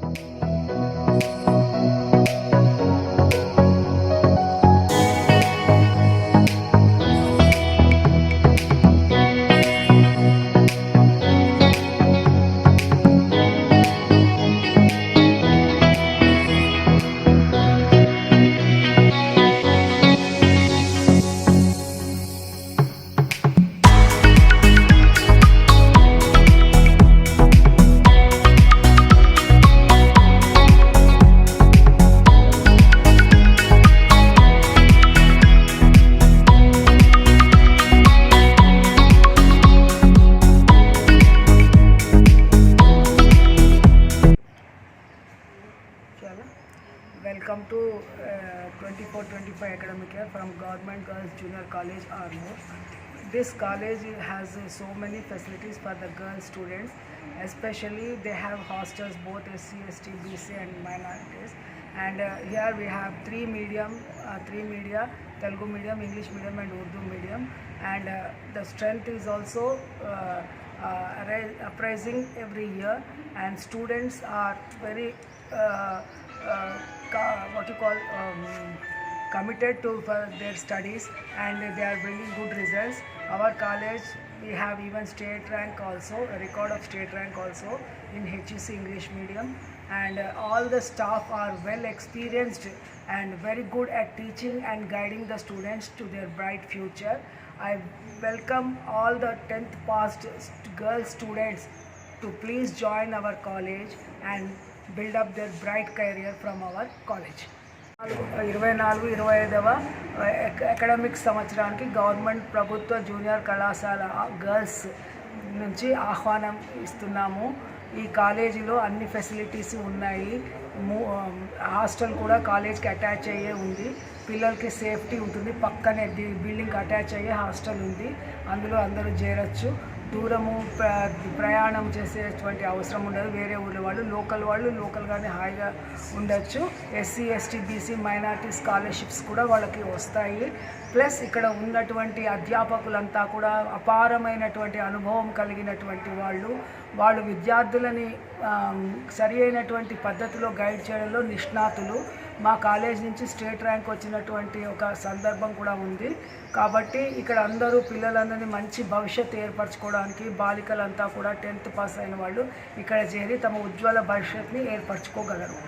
Bye. Welcome to uh, 24-25 academic year from Government Girls Junior College Armour. This college has uh, so many facilities for the girl students, especially they have hostels both SC, ST, BC and minorities. And uh, here we have three medium, uh, three media, Telugu medium, English medium and Urdu medium. And uh, the strength is also uh, uh, every year and students are very uh, uh, what you call um, committed to their studies and they are bringing good results. Our college we have even state rank also a record of state rank also in HEC English medium. And uh, all the staff are well experienced and very good at teaching and guiding the students to their bright future. I welcome all the 10th passed st- girl students to please join our college and build up their bright career from our college. ఇరవై నాలుగు ఇరవై ఐదవ academic సంవత్సరానికి government ప్రభుత్వ junior కళాశాల girls నుంచి ఆహ్వానం ఇస్తున్నాము. ఈ కాలేజీలో అన్ని ఫెసిలిటీస్ ఉన్నాయి. హాస్టల్ కూడా కాలేజ్కి అటాచ్ అయ్యే ఉంది. పిల్లలకి సేఫ్టీ ఉంటుంది. పక్కనే బిల్డింగ్కి అటాచ్ అయ్యే హాస్టల్ ఉంది. అందులో అందరూ చేరొచ్చు. దూరము ప్ర ప్రయాణం చేసేటువంటి అవసరం ఉండదు. వేరే ఊళ్ళ వాళ్ళు లోకల్ వాళ్ళు లోకల్గానే హాయిగా ఉండొచ్చు. SC ST BC minority scholarships కూడా వాళ్ళకి వస్తాయి. ప్లస్ ఇక్కడ ఉన్నటువంటి అధ్యాపకులంతా కూడా అపారమైనటువంటి అనుభవం కలిగినటువంటి వాళ్ళు. వాళ్ళు విద్యార్థులని సరి అయినటువంటి పద్ధతిలో గైడ్ చేయడంలో నిష్ణాతులు. మా కాలేజ్ నుంచి స్టేట్ ర్యాంక్ వచ్చినటువంటి ఒక సందర్భం కూడా ఉంది. కాబట్టి ఇక్కడ అందరూ పిల్లలందరినీ మంచి భవిష్యత్తు ఏర్పరచుకోవడానికి బాలికలంతా కూడా టెన్త్ పాస్ అయిన వాళ్ళు ఇక్కడ చేరి తమ ఉజ్వల భవిష్యత్తుని ఏర్పరచుకోగలరు.